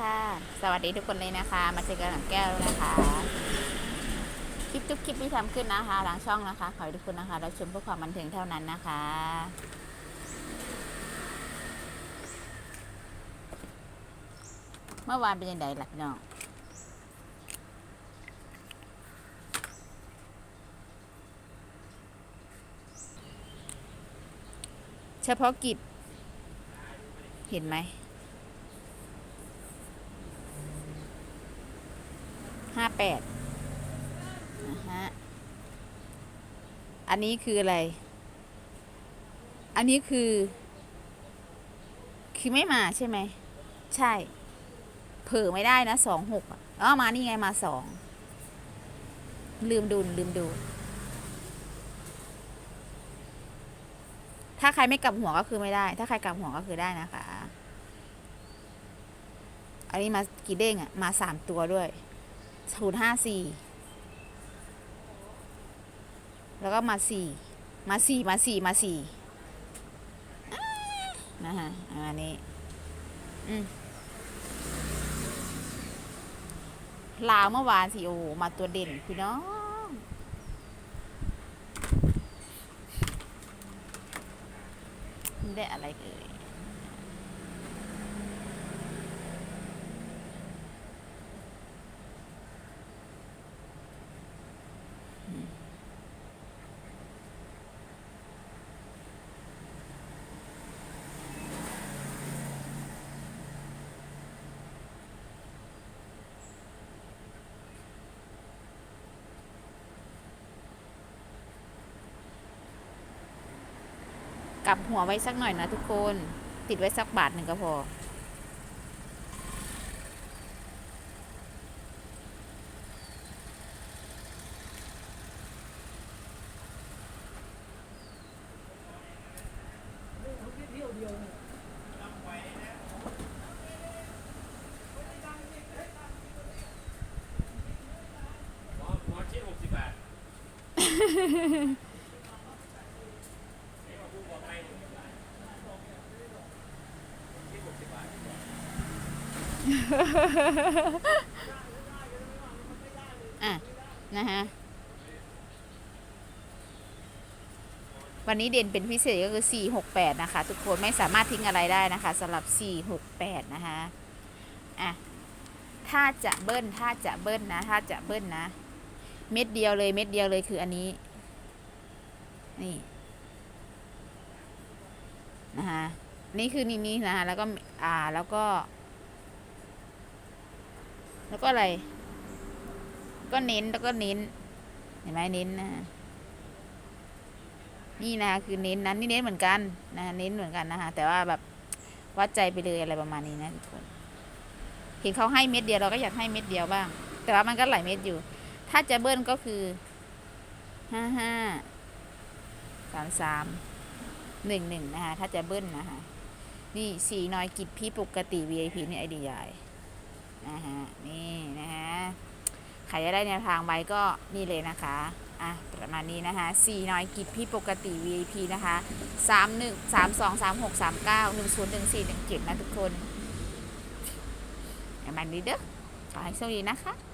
ค่ะ สวัสดีทุกคนเลยนะคะ มาเจอกันหลังแก้วนะคะ คลิปทุกคลิปที่ทำขึ้นนะคะ หลังช่องนะคะ ขอให้ทุกคนนะคะรับชมเพื่อความบันเทิงเท่านั้นนะคะ เมื่อวานเป็นยังไงหลักน้องเฉพาะกิจ เห็นไหม ห้าแปดนะฮะ อันนี้คืออะไร อันนี้คือ คือไม่มาใช่ไหม ใช่ เผลอไม่ได้นะสองหกอ๋อมานี่ไงมาสอง ลืมดูลืมดู ถ้าใครไม่กลับหัวก็คือไม่ได้ ถ้าใครกลับหัวก็คือได้นะคะอันนี้มากี่เด้งอะมาสามตัวด้วย ศูนย์ห้าสี่แล้วก็มาสี่มาสี่มาสี่มาสี่นะฮะอันนี้อืมลาวเมื่อวานสิโอมาตัวเด่นพี่น้องได้อะไรเอ่ย กลับหัวไว้สักหน่อยนะทุกคน ติดไว้สักบาทหนึ่งก็พอหัวชิ้นหกสิบบาท อะนะฮะ วันนี้เด่นเป็นพิเศษก็คือ 468 นะคะ ทุกคนไม่สามารถทิ้งอะไรได้นะคะสำหรับ 468 นะคะ อะ ถ้าจะเบิ้ล ถ้าจะเบิ้ลนะ ถ้าจะเบิ้ลนะ เม็ดเดียวเลย เม็ดเดียวเลยคืออันนี้ นี่ นะคะนี่คือนี่นี่นะคะแล้วก็ อ่า แล้วก็ แล้วก็อะไร ก็เน้นแล้วก็เน้น เห็นไหมเน้นนะนี่นะคือเน้นนั้นนี่เน้นเหมือนกันนะเน้นเหมือนกันนะคะแต่ว่าแบบวัดใจไปเลยอะไรประมาณนี้นะทุกคนเห็นเขาให้เม็ดเดียวเราก็อยากให้เม็ดเดียวบ้าง แต่ว่ามันก็หลายเม็ดอยู่ ถ้าจะเบิ้ลก็คือห้าห้าสามสามหนึ่งหนึ่งนะคะถ้าจะเบิ้ลนะคะนี่สีน้อยกิจพี่ปกติ VIP นี่ไอเดียใหญ่ นะฮะนี่นะฮะใครจะได้แนวทางไว้ก็นี่เลยนะคะอะประมาณนี้นะคะ4น้อยกิจพี่ปกติ VIP นะคะ3 1 3 2 3 6 3 9 1 0 1 4 1 7นะทุกคนประมาณนี้เด้อขอให้โชคดีนะคะ